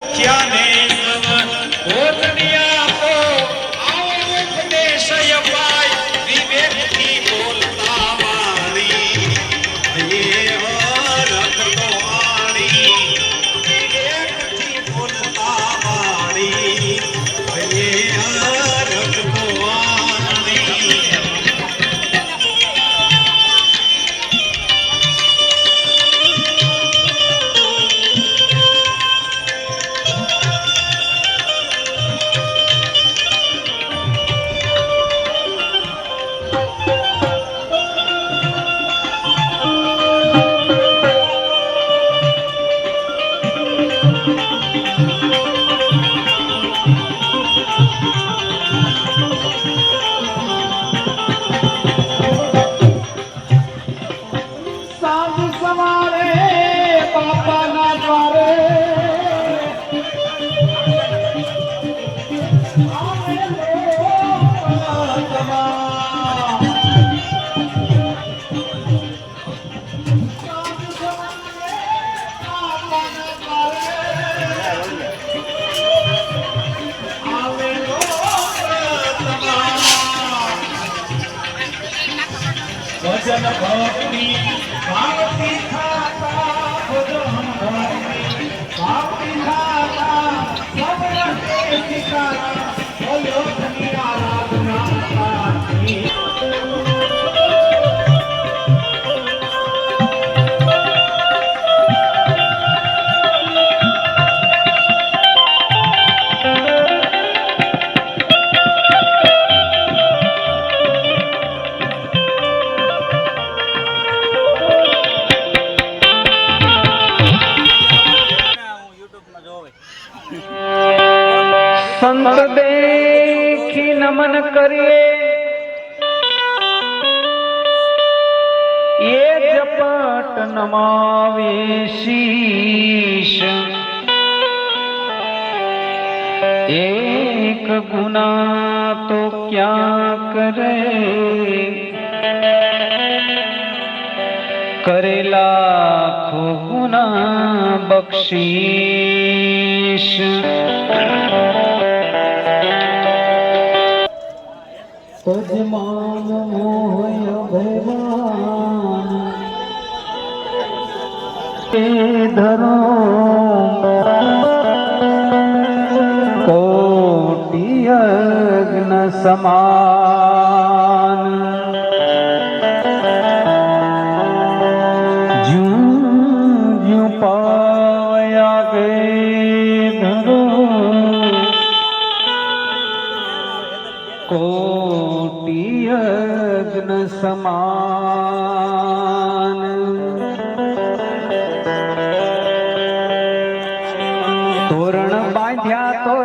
家里 सज्जन भक्ति भक्ति खाता हो जो हम भक्ति भक्ति खाता सब रहे सिखाता નમન કરીએ. એ જપટ નમાવે શીશ એક ગુના તો ક્યાં કરે? કરેલા ખો ગુના બક્ષીશ. તજમાન મોય ભગવાન ધરો કોટી અગ્ન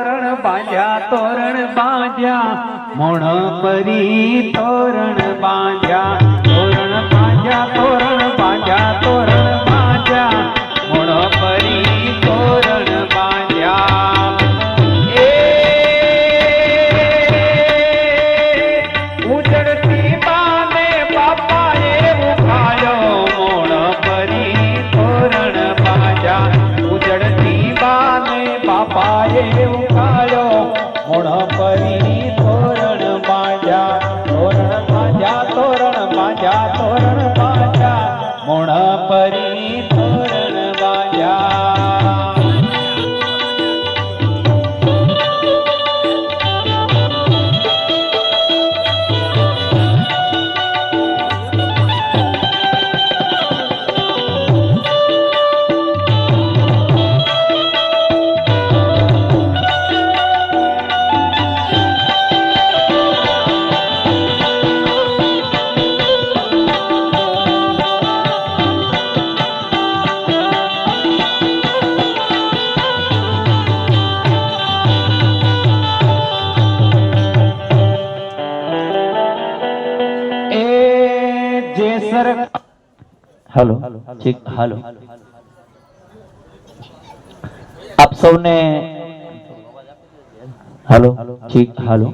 તોરણ બાંધ્યા તોરણ બાંધ્યા, મોણ પરી તોરણ બાંધ્યા તોરણ બાંધ્યા તોરણ બાંધ્યા તોરણ બાંધ્યા, મોણ પરી તોરણ બાંધ્યા. એ ઉજળતી બાને બાપાએ ઉખાયો મોણ પરી તોરણ હાલો, ઠીક, હલો. આપ સૌને હલો, ઠીક, હલો.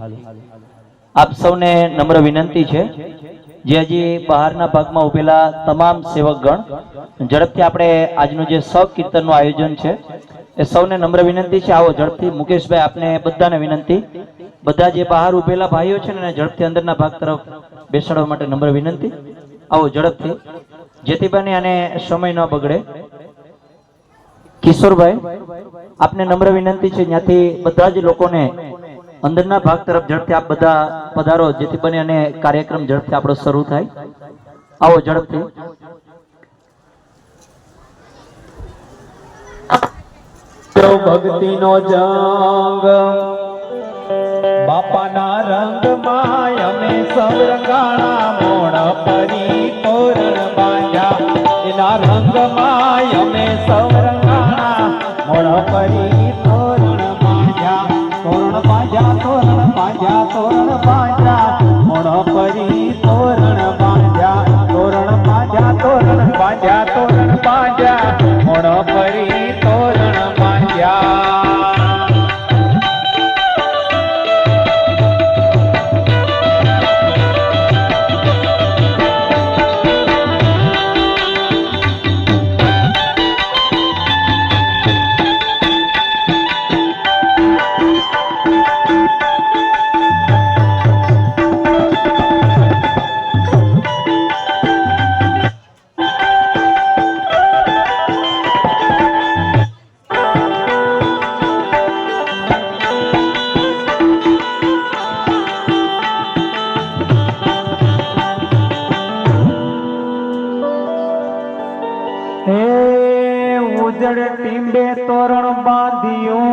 આપ સૌને નમ્ર વિનંતી છે, જે હજી બહારના ભાગમાં ઉભેલા તમામ સેવકગણ, ઝડપથી આપણે આજનું જે સૌ કીર્તનનું આયોજન છે, એ સૌને નમ્ર વિનંતી છે. આવો ઝડપથી મુકેશભાઈ આપને બધાને વિનંતી. બધા જે બહાર ઉભેલા ભાઈઓ છે ને ઝડપથી અંદરના ભાગ તરફ બેસાડવા માટે નમ્ર વિનંતી. આવો ઝડપથી. જેથી બને અને સમય ન બગડે. કિશોરભાઈ, આપને નમ્ર વિનંતી છે, ત્યાંથી બધા જ લોકોને અંદરના ભાગ તરફ ઝડપથી આપ બધા પધારો. જેથી બને અને કાર્યક્રમ ઝડપથી આપણો શરૂ થાય. આવો ઝડપથી. ભક્તિનો જંગ. બાપાના રંગમાં અમે સૌ રંગાણા મોણ પરી એના રંગમાં અમે સૌ રંગાણા મોણ પરી ટીંબે તોરણ બાંધ્યું.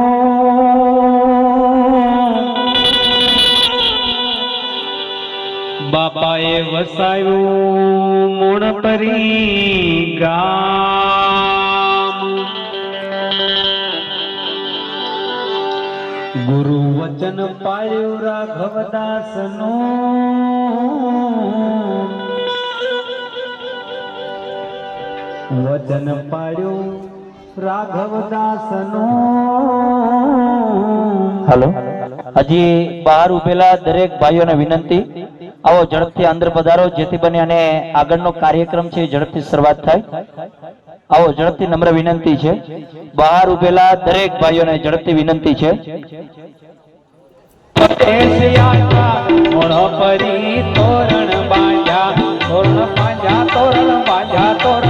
બાપાએ વસાયું મૂળ પરી ગામ. ગુરુ વચન પાળ્યું રાઘવદાસનું વચનનું હાલો? હજી બહાર ઉભેલા દરેક ભાઈઓને વિનંતી આવો ઝડપથી અંદર પધારો જેથી બને અને આગળનો કાર્યક્રમ છે ઝડપથી શરૂઆત થાય. આવો ઝડપથી નમ્ર વિનંતી છે. બહાર ઉભેલા દરેક ભાઈઓને ઝડપથી વિનંતી છે. તોરણ બાંધ્યા તોરણ બાંધ્યા તોરણ બાંધ્યા તોરણ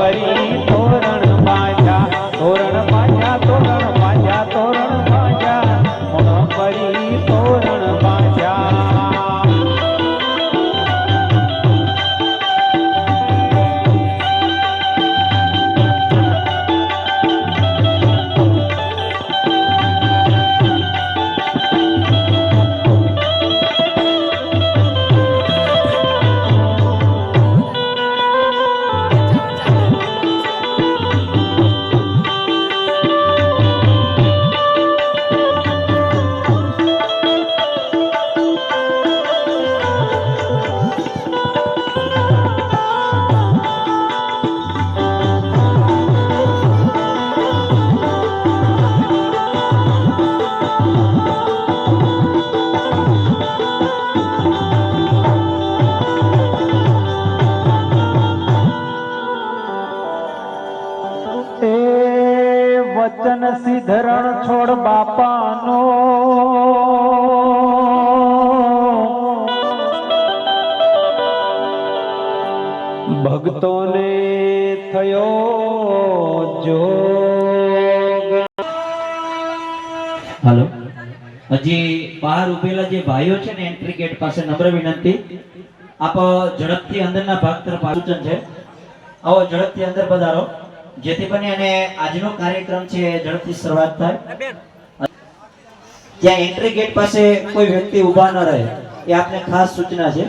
મોણ સિધરણ છોડ બાપાનો. ભક્તોને થયો જો હાલો. હજી બહાર ઉભેલા જે ભાઈઓ છે ને એન્ટ્રી ગેટ પાસે નમ્ર વિનંતી. આપ ઝડપથી અંદરના ભાગ તરફ આયોજન છે. આવો ઝડપથી અંદર પધારો. જેથી બને અને આજનો કાર્યક્રમ છે ઝડપથી શરૂઆત થાય. ત્યાં એન્ટ્રી ગેટ પાસે કોઈ વ્યક્તિ ઊભા ન રહે, એ આપને ખાસ સૂચના છે.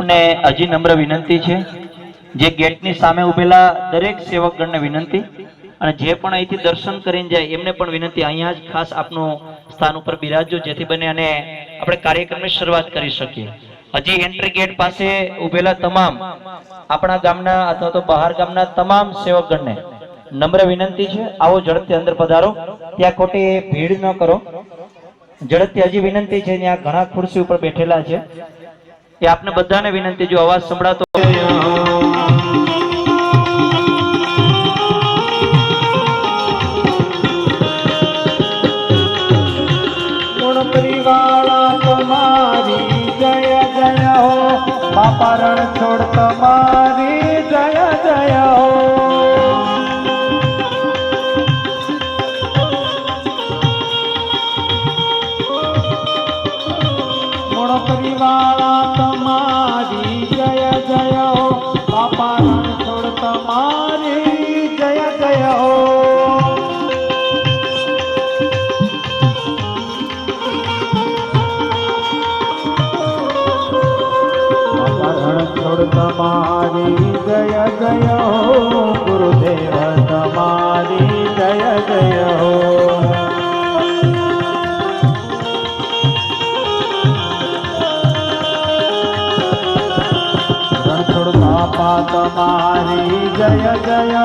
આપને હજી નમ્ર વિનંતી છે. જે ગેટની સામે ઉભેલા દરેક સેવકગણને વિનંતી અને જે પણ અહીંથી દર્શન કરીને જાય એમને પણ વિનંતી. અહીંયા જ ખાસ આપનું સ્થાન ઉપર બિરાજજો, જેથી બને અને આપણે કાર્યક્રમની શરૂઆત કરી શકીએ. હજી એન્ટ્રી ગેટ પાસે ઉભેલા તમામ આપણા ગામના અથવા તો બહાર ગામના તમામ સેવકગણને નમ્ર વિનંતી છે. આવો ઝડપથી અંદર પધારો. ત્યાં ખોટી ભીડ ન કરો. ઝડપથી હજી વિનંતી છે, ત્યાં ઘણા ખુરશી ઉપર બેઠેલા છે. એ આપને બધાને વિનંતી જો અવાજ સંભળાતો બાપા રણ છોડ તમારી જય જય હો. હો ગુરુદેવ તમારી જય જય હો રણ બાપા તમારી જય જય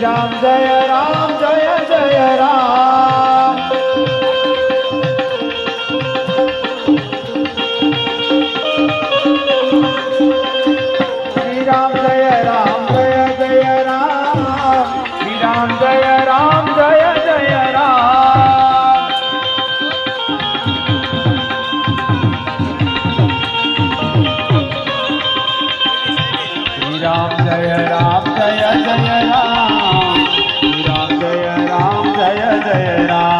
श्रीराम जय राम રામ જય રામ જય જય રામ. રામ જય રામ જય જય રામ.